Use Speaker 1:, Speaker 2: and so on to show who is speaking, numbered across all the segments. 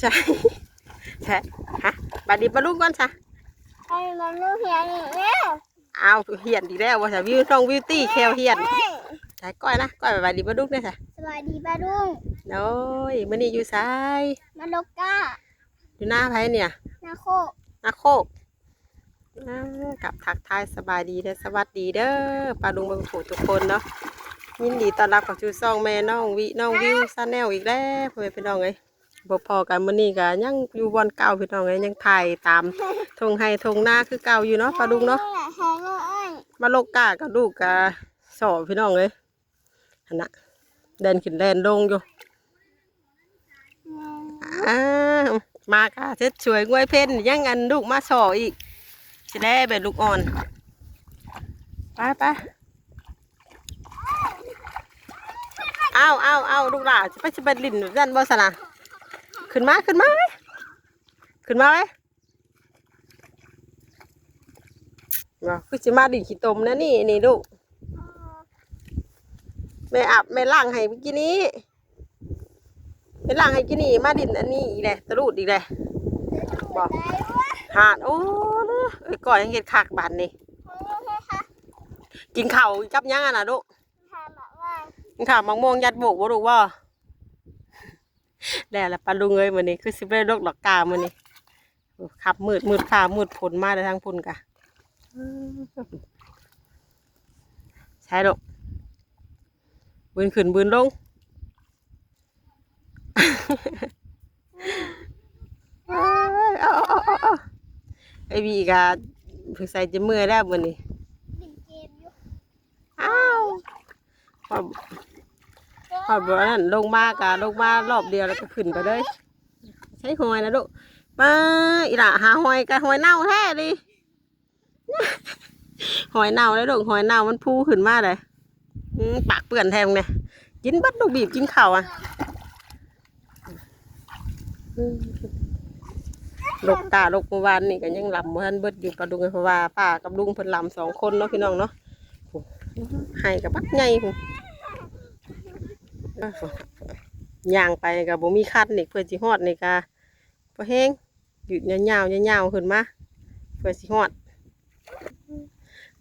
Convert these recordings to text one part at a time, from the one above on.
Speaker 1: ใช่ใช่ฮะบาดดีบาลุงก่อนซะ
Speaker 2: ให้มันลูกเหียนอีกแล้ว
Speaker 1: เอาเหียนดีแล้วว่าซะวิวน้องวิวตี้แควเหียนใช่ก้อยนะก้อยบาดดีบาลุงเด้อซะ
Speaker 2: สวัสดีป้าดุง
Speaker 1: โอ้ยมื้อนี้อยู่ไสาย
Speaker 2: มาลกก้า
Speaker 1: อยู่หน้าไผเนี่ย
Speaker 2: นาโคก
Speaker 1: นาโคกอ่ากับทักทายสบายดีเด้อสวัสดีเด้อปลาลุงบางผูทุกคนเนาะยินดีต้อนรับเข้าสู่ซ่องแม่น้องวิน้องวิวซาแนลอีกแล้วพ่อแม่พี่น้องเอ้ย บ่พอกันมื้อนี้ก็ยังอยู่บอนเก่าพี่น้องเอ้ยยังถ่ายตามทงไห้ทงหน้าคือเก่าอยู่เนาะปลาลุงเนาะมาโลกกากับลูกกะสอบพี่น้องเลยหันนะเดินขึ้นแดนลงอยู่อ้าวมากะเช็ดช่วยงวยเพ่นยังอันลูกมาสออีกจะได้แบบลูกอ่อนไปไปเอาเอาเอาลูกหลาจะไปจะไปลินดันบอสนะ ขึ้นมาขึ้นมาเว้ยขึ้นมาไว้ว่าคือจะมาดินขี้ตมนะนี่นี่ลูกแม่อาบแม่ล้างให้เมื่อกี้นี้แม่ล้างให้กินนี่มาดินอันนี้อีกเลยตะลุดอีกเลยบอกหาดโอ้เนอะเอ้ยก่อนยังเห็ดขากบานนี่กินข้าวกับหยังอะนะลูก
Speaker 2: ถามบอกว่า
Speaker 1: กินข้าวมังม่วงยัดโบกบ่ลูกว่า แล้วละปลาลุงเอ้ยมื้อนี้คือสิบ่ได้ลกดอกกามื้อนี้โอ้ขับมืดมืดฟ้ามืดฝนมาแต่ทางพุ่นกะใช่ลูกบืนขึ้นบืนลงเอาเอาเอาเอาเอาไอบีกะเพิ่งใส่จะเมื่อยแล้วมื้อนี้
Speaker 2: ดินเกมอยู่
Speaker 1: อ้าวพ อพอบอกนั่นลงมากะลงมารอบเดียวแล้วก็ขึ้นไปเลยใช้หอยนะลูกมาอีหล่ะหาหอยกับหอยเน่าแท้ดิหอยเน่าเลยลูกหอยเน่ามันพูขึ้นมาเลยปากเปื่อนแทงเนี่ยกินบัดลูกบีบกินข้าอะลูกตาลูกเมื่อวานนี่ก็ยังลำเมื่อนั้นเบิดอยู่ปลาดุงเพราะว่าป้ากับลุงเพิ่นลำสองคนเนาะพี่น้องเนาะให้กับบักไงพุ่น ย่างไปกับบ่มีคัดนี่เพื่อสิฮอดนี่กะบ่แห้งหยุดยาวๆยาวๆขึ้นมาเพื่อสิฮอด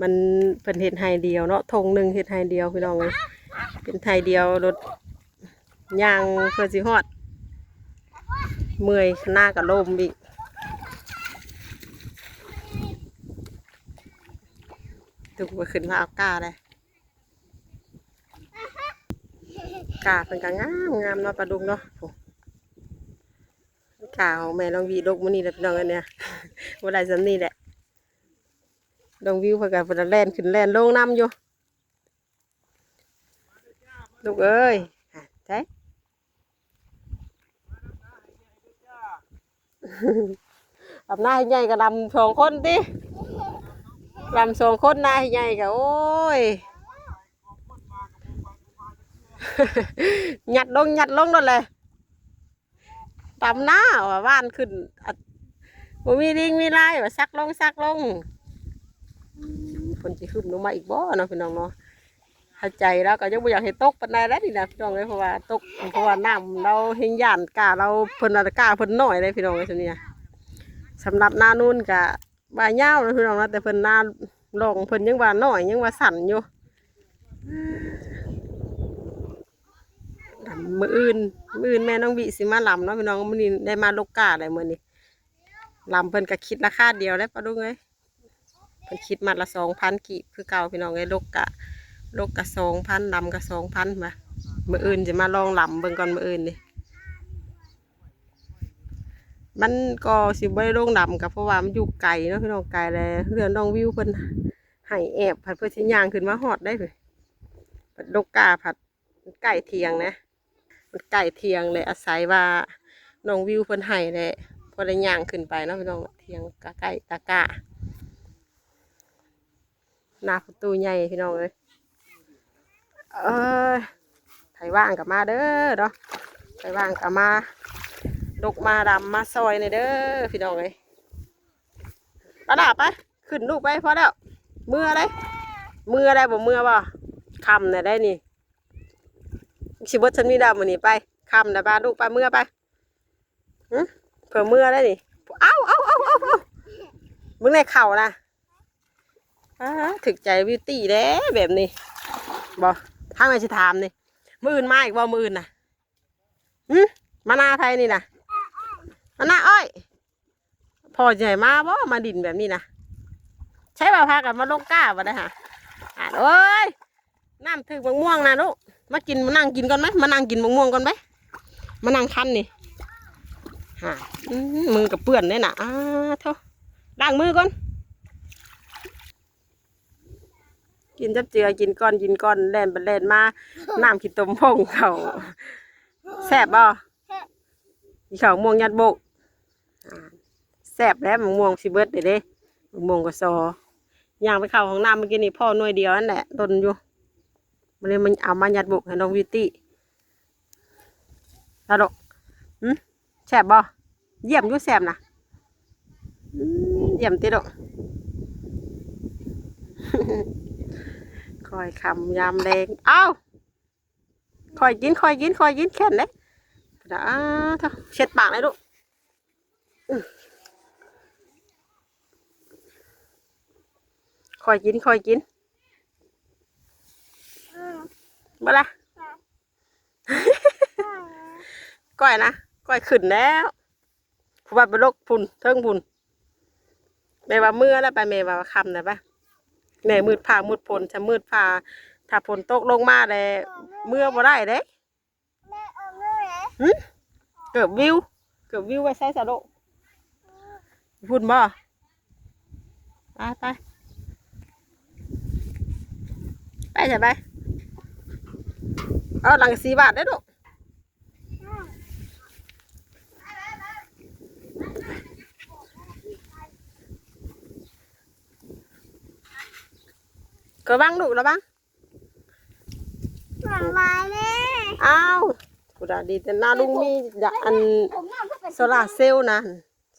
Speaker 1: มันเป็นเฮ็ดไฮเดียวเนาะทงหนึ่งเฮ็ดไฮเดียวพี่น้องเลยเป็นไฮเดียวรถย่างเพื่อสิฮอด เมื่อยหน้ากับลมอีกถูกไปขึ้นมาเอาก้าเลย กาเป็นกางามงามเนาะปลาดุกเนาะโอ้กาของแม่ลองวีดกมันนี่แหละพี่น้องอันเนี้ยว่าได้สำนี่แหละลองวิวเพื่อกันเพื่อแล่นขึ้นแล่นลงน้ำอยู่ลูกเอ้ยอะใช่ลำหน้าให้ใหญ่กับลำสองคนดิลำสองคนหน้าให้ใหญ่กับโอ้ หย nhặt lông nhặt lông rồi này tắm ná và van khẩn bố mi đinh mi lai và sắc lông sắc lông คนจะขึ้นลงมาอีกบ่เนาะพี่น้องเนาะเข้าใจแล้วก็ยังไม่อยากให้ตกปานใดแล้วนี่นะพี่น้องเลยเพราะว่าตกเพราะว่าน้ำเราเฮงย่านกาเราเพิ่นอากาเพิ่นหน้อยเลยพี่น้องเลยทีนี้สำหรับหน้านู่นกะว่าเงาวนะพี่น้องนะแต่เพิ่นหน้าลองเพิ่นยังว่าน้อยยังว่าสั่นอยู่ มืออื่นมืออื่นแม่น้องบีสิมาลำเนาะพี่น้องมือนี้ได้มาลกกาได้มื้อนี้ลำเพิ่นก็คิดราคาเดียวแล้วปะลุงเอ้ยเพิ่นคิดมัดละสองพันกีบคือเก่าพี่น้องเอ้ยลกกะลกกะสองพันลำกะสองพันมามืออื่นจะมาลองลำเบิ่งก่อนมืออื่นนี่มันก็สิบ่ได้ลงลำกับเพราะว่ามันอยู่ไกลเนาะพี่น้องไกลเลยเรือนน้องวิวเพิ่นให้แอบผัดเพื่อสิย่างขึ้นมาฮอดได้เพิ่นผัดลกกาผัดไก่เทียงนะ ไก่เทียงเลยอาศัยว่าน้องวิวเพิ่นให้แหละพอได้ย่างขึ้นไปเนาะพี่น้องเทียงกะไก่ตะกะหน้าประตูใหญ่พี่น้องเอ้ยเอ้ยไผว่างกับมาเด้อเนาะไผว่างกับมาดกมาดำมาซอยในอยเด้อพี่น้องเอ้ยปะดาไปขึ้นลูกไปพอแล้วเมื่อไรเมื่อไรบ่เมื่อบ่คำเนี่ยได้นี่ ชิบดฉันมีดาวมือนี้ไปคำนะบ้านลูกไปเมื่อไปเผื่อเมื่อได้นี่เอ้าเอ้าเอ้าเอ้าเอามึงในเข่านะอ้าถึกใจบิวตี้แด้แบบนี้บอทางไหนสิถามนี่มืออื่นมาอีกบ่มืออื่นนะหึมมานาไทยนี่นะมานาอ้อยพอใหญ่มาบ่มาดินแบบนี้นะใช่ป่าพากันมาลงก้าบ่ได้ฮะอ่านเอ้ยน้ำถึกมะม่วงนะลูก มากินมานั่งกินก่อนไหมมานั่งกินมะม่วงก่อนไหมมานั่งคันนี่ฮะมือกับเปื้อนเลยนะอ้าเท่าล้างมือก่อน กินจับเจือกินก้อนกินก้อนแล่นไปแล่นมาน้ำขี้ตมพงเขาแซ่บบ่อีเขาม่วงยัดโบกแซ่บแล้วมะม่วงสิเบิดเด้เด้มะม่วงก็ซอย่างไปเข้าของน้ำเมื่อกี้นี่พ่อหน่วยเดียวนั่นแหละตนอยู่ มันเลยมันเอามายัดโบกให้น้องวิวตี้แล้วดอกหืมแซ่บบ่เยี่ยมยู่แซ่บนะเยี่ยมติดอกคอยคำยามแดงเอ้าคอยกินคอยกินคอยกินแค่นเลยนะท่าเช็ดปากเลยลูกคอยกินคอยกิน
Speaker 2: อืม
Speaker 1: บ่ละก้อยนะก้อยขึ้นแล้วผู้ว่าเป็นโรคพุ่นเทิงพุ่นแม่ว่าเมื่อแล้วไปแม่ว่าคำนะปะแม่มืดผ้ามืดพลจะมืดผ้าถ้าฝนตกลงมาเลยเมื่อบ่ได้เด้
Speaker 2: แม่เอาเมื่อไหร่
Speaker 1: เกือบวิว เกือบวิวไว้ใส่สะโดะพุ่นบ่ไปไปไปจะไป เอาหลังสีบาทได้อลูกก็บ้างลูกแล้วบ้าง
Speaker 2: หลังลายแม่
Speaker 1: อ้าวกูดาดีแต่หน้าลุงมีอยากอัน
Speaker 2: ผมนอนก็เป็น
Speaker 1: โซลาร์เซลล์นะ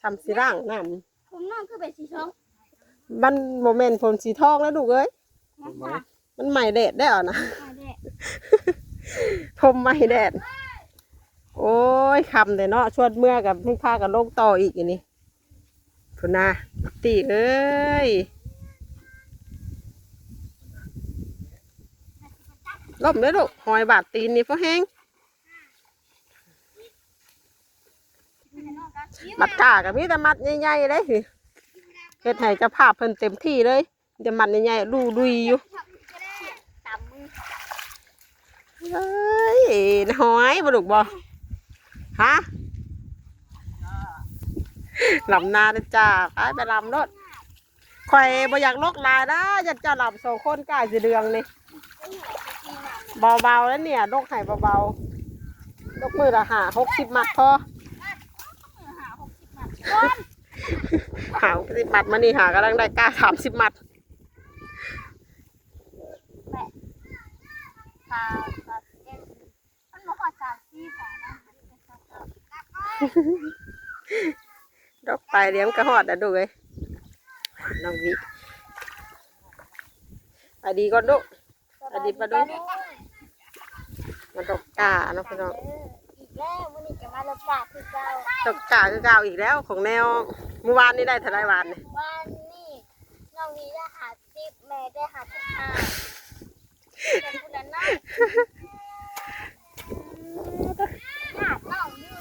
Speaker 1: ทำสีร่างน้
Speaker 2: ผมนอนก็เป็นสีทองำ
Speaker 1: มันโมเมนต์ฝนสีทองแล้วลูกเอ้ย
Speaker 2: นะคะ
Speaker 1: มันใหม่แดดได้เหรอนะ
Speaker 2: มาเด็ก
Speaker 1: ผมใหม่แดด โอ้ยคำแต่เนาะชวดเมื่อกับเพิ่งพากับโลกต่ออีกอนนี้พุนาตีเอ้ยล่มเลยลูกหอยบาดตีนนี่เพราะแห้งมัดกากับมีแต่มัดใหญ่ๆเลยสิเฮ็ดให้เจะภาพเพิ่นเต็มที่เลยแต่มัดใหญ่ๆดูดุยอยู่ เฮ้ยหอยบลุกบ่ฮะลำนาเด้อจ้าไปไปลำรถข่อยบ่อยากลกลายนะอยากจะลำสองคนกายสีเดืองนี่เบาๆแล้วเนี่ยลกไห้เบาๆลกมือละหาหกสิบมัดพอหาหกสิบมัดมานี่หากำลังได้กล้าสามสิบมัด
Speaker 2: ตาตาเอ็นมันมาขอสามสี่สามนะ
Speaker 1: ดอกไปเลี้ยงกระหอดนะดูเลยน้องวิอดีก่อนดูอดีมาดูมาดอกกาเนาะพี่น้อง
Speaker 2: อีกแล้ววันนี้จะมาลบกาคือเจ้า
Speaker 1: ดอกกาคือเก่าอีกแล้วของแนวเมื่อวานนี้ได้เท่าไรวานนี่
Speaker 2: วันนี้น้องนี้ได้หาสิบแม่ได้หาสิบห้าเป็นคนละน้อยหา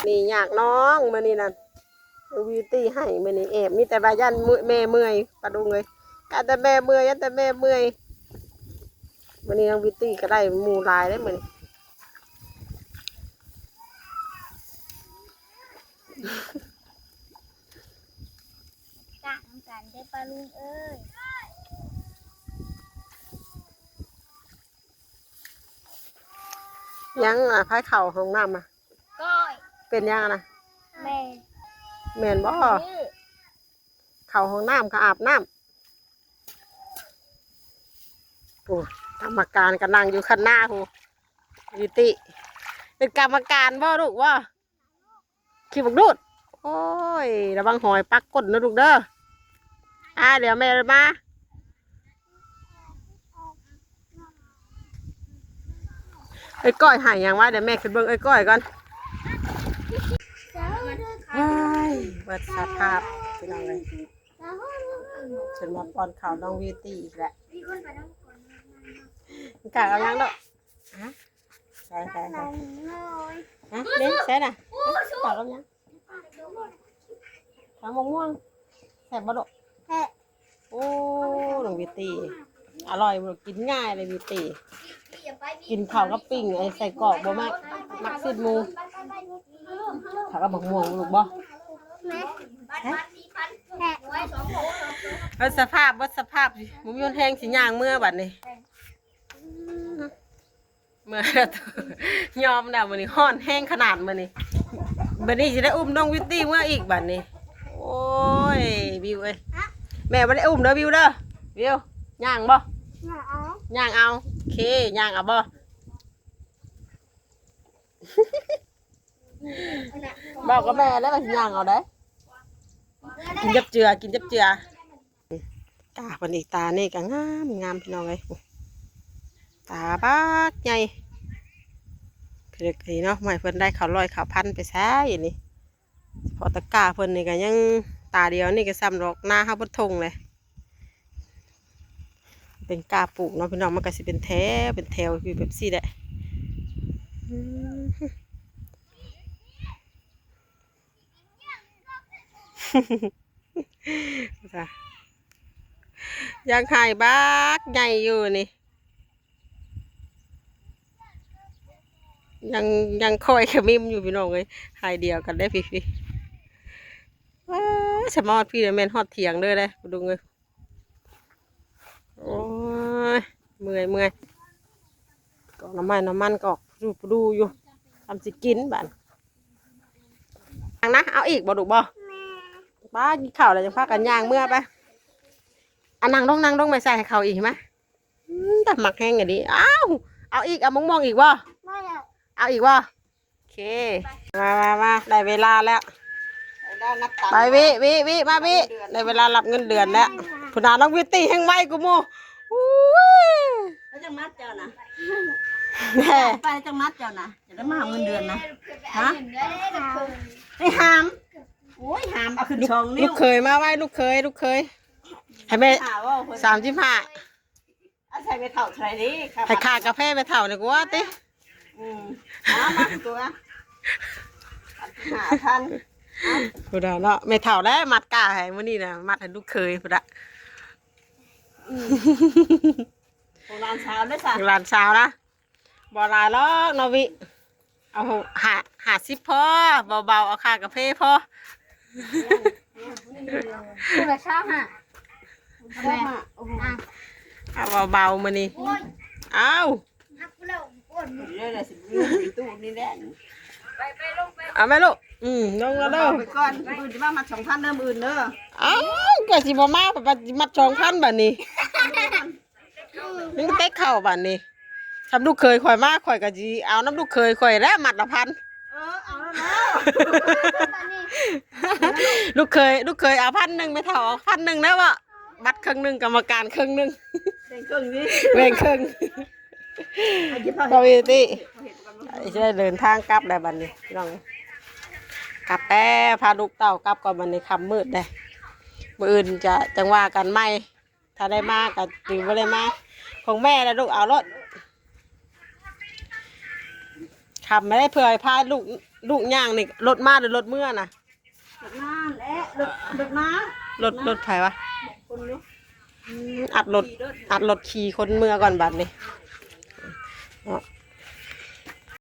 Speaker 2: น้องอยู่
Speaker 1: นี่อยากน้องมื่อนี้นั่นวิวตี้ให้มื่อนี้แอบมีแต่บายันมือแม่เมื่อยปลาดุงเลยยันแต่แม่เมื่อยยันแต่แม่เมื่อยมื่อนี้น้องวิวตี้ก็ได้หมูหลายได้เหมือน
Speaker 2: กะน้ำกันได้ปลาลุงเอ้ย
Speaker 1: ยังอะพายเข่าของน้ำอะ
Speaker 2: ก้อย
Speaker 1: เป็นยังอะนะ
Speaker 2: แม่
Speaker 1: แม่นบ่
Speaker 2: ยื้อ
Speaker 1: เข่าของน้ำก็อาบน้ำโอ้กรรมการก็นั่งอยู่ข้างหน้าหูวิวตี้เป็นกรรมการบ่ลูกว่าขี้บักดูด โอ้ย ระวังหอยปักก้นนะลูกเด้ออ่าเดี๋ยวแม่มา ไอ้ก้อยหายยังวะเดี๋ยวแม่ขึ้นเบิ่งไอ้ก้อยก่อน
Speaker 2: เจ้าเด้อค่ะ
Speaker 1: เฮ้ยเบิดสภาพพี่น้องเลยฉันมาป้อนข่าวน้องวิวตี้อีกแล้ว
Speaker 2: มีคนไปน้ำก่อน
Speaker 1: มึงกล้าเอายังดอกฮะใช่ใช่ใช่ฮะเล่นใช่น่ะกล้าเอายังขาวมะม่วงแซ่บบ่ดอก
Speaker 2: แค่
Speaker 1: โอ้น้องวิวตี้อร่อยบ่กินง่ายเลยวิวตี้กินข้าวกับปิ้งไอ้ใส่กรอกบ่มากมักสิดหมูข้าว กับมะม่วงลูกบ่
Speaker 2: แม่แค่
Speaker 1: เออสภาพบ่สภาพสิมุมยนต์แห้งสิย่างเมื่อบัดนี้เมื่อแล้วเถอะยอมแล้วมื้อนี้ฮ้อนแห้งขนาดมื้อนี้บัดนี้สิได้อุ้มน้องวิตตี้เมื่ออีกบัดนี้ โอ้ยวิวเอ้ยแม่บ่ได้อุ้มเด้อวิวเด้อวิวย่างบ่
Speaker 2: อย่าเอา
Speaker 1: ย่างเอาโอเคย่างเอาบ่ บอกกับแม่แล้วว่าสิย่างเอาได้กินจับเจือ กินจับเจือตาเพิ่นอีกตานี่ก็งามงามพี่น้องเอ้ยตาบักใหญ่เพิ่นนี่เนาะหมายเพิ่นได้ข้าวลอยข้าวพันไปแซ่อยู่นี่พอตะกาเพิ่นนี่ก็ยังตาเดียวนี่ก็ซ้ำดอกหน้าเฮาบ่ทงเลยเป็นกาปลูกเนาะพี่น้องมันก็สิเป็นแถวเป็นแถวอยู่แบบซี่แหละ อยังหายบักใหญ่อยู่นี่ ยังยังคอยขมิมอยู่พี่น้องเลยหายเดียวกันได้พี่พี่ว้าสมอดพี่เดี๋ยวแมนฮอดเถียงเลยเลยดูเลยโอ้ยเมื่อยเมื่อยกอกน้ำมันน้ำมันกอกดูดูอยู่ทำสิกินบ้านย่างนะเอาอีกบ่ดูบ่ ป้ากินข้าวแล้วยังพากันย่างเมื่อไปอันนั่งต้องนั่งต้องไม่ใส่ให้เขาอีกไหมอืมแต่หมักแห้งอย่างนี้อ้าวเอาอีกเอามองมองๆอีกบ่
Speaker 2: ไม่เอา
Speaker 1: เอาอีกบ่โอเคมามามาได้เวลาแล้วไปวิวิวิมาวิได้เวลารับเงินเดือนแล้วพุนาน้องวิตตี้แห่งไวกูโมอุ้ย
Speaker 3: แล้วจังมัดเจ้านะ
Speaker 1: แน่
Speaker 3: ไปจังมัดเจ้านะจะได้มาหาเงินเดือนนะ
Speaker 2: ฮะได้ได้คืน
Speaker 3: ไอ้หาม โอ้ยหามเอาขึ้นชองนิ้
Speaker 1: ลู
Speaker 3: ว
Speaker 1: กเคยมาไว้ลูกเคยลูกเคยให้แม่
Speaker 3: ข่าวว่าคน
Speaker 1: สามสิบห้า
Speaker 3: เอาใส่ไปเถ่าใส่ดิครับ
Speaker 1: ให้ขากาแฟไปเท่าเลยกูว่าติ
Speaker 3: อืมเอามาตัวหาพัน
Speaker 1: พุนาเนาะไม่เท่าแล้วมัดกาให้มื้อนี้นะมัดให้ลูกเคยพุนะ
Speaker 3: โบราณเช้าได้สั่
Speaker 1: หลานสาวนะบ่หลายหรอกนอวิเอาหาหาสิบพอเบาๆเอาค่ากาแฟพอ
Speaker 2: คือแบบชอบฮะ
Speaker 3: แม่โอ้โห
Speaker 1: เอาเบาๆมื้อนี้
Speaker 2: โอ้ย
Speaker 1: เอา
Speaker 2: เล่าอ้วน
Speaker 3: เรื่อยๆสิลูกอยู่ตู้นี่แหละ
Speaker 1: เอาไหมลูก อืมลงแล้วเด้อา
Speaker 3: ไปก่อนอื่นจะมามาสองพันเริ่มอื่นเด้อ
Speaker 1: อ้าวก็สิบมาปะมัดสองพันบัดนี้นี่เต็กเข้าบัดนี้ทำลูกเคยข่อยมาข่อยก็สิเอาน้ำลูกเคยข่อยแล้วมัดละพัน
Speaker 3: เออเอา ล้ว
Speaker 2: ตอนนี้
Speaker 1: ลูกเคยลูกเคยเอาพันหนึ่งไม่เท่าเอาพันหนึ่งแล้ววะบัตรครึ่งหนึ่งกรรมการครึ่งหนึ่ง
Speaker 3: เด็กครึ่งนี้
Speaker 1: เบ่งครึ่ง
Speaker 3: อายุเท่า
Speaker 1: พอ
Speaker 3: ไหร่
Speaker 1: วีตี้จะได้เดินทางกลับได้บัดนี้พี่น้องกลับแป้พาลูกเต่ากลับก่อนบัดนี้คำมืดได้มืออื่นจะจังว่ากันไหมถ้าได้มาก็ถือว่าได้มาของแม่แล้วลูกเอารถคำไม่ได้เผื่อให้พาลูก ลูกย่างนี่รถมาหรือรถเมื่อน่ะ
Speaker 3: รถน้ำและรถรถน้
Speaker 1: รถรถไผวะำ
Speaker 3: คนนี้
Speaker 1: อืมอัดรถอัดรถขี่คนเมื่อก่อนบัดนี้เนาะ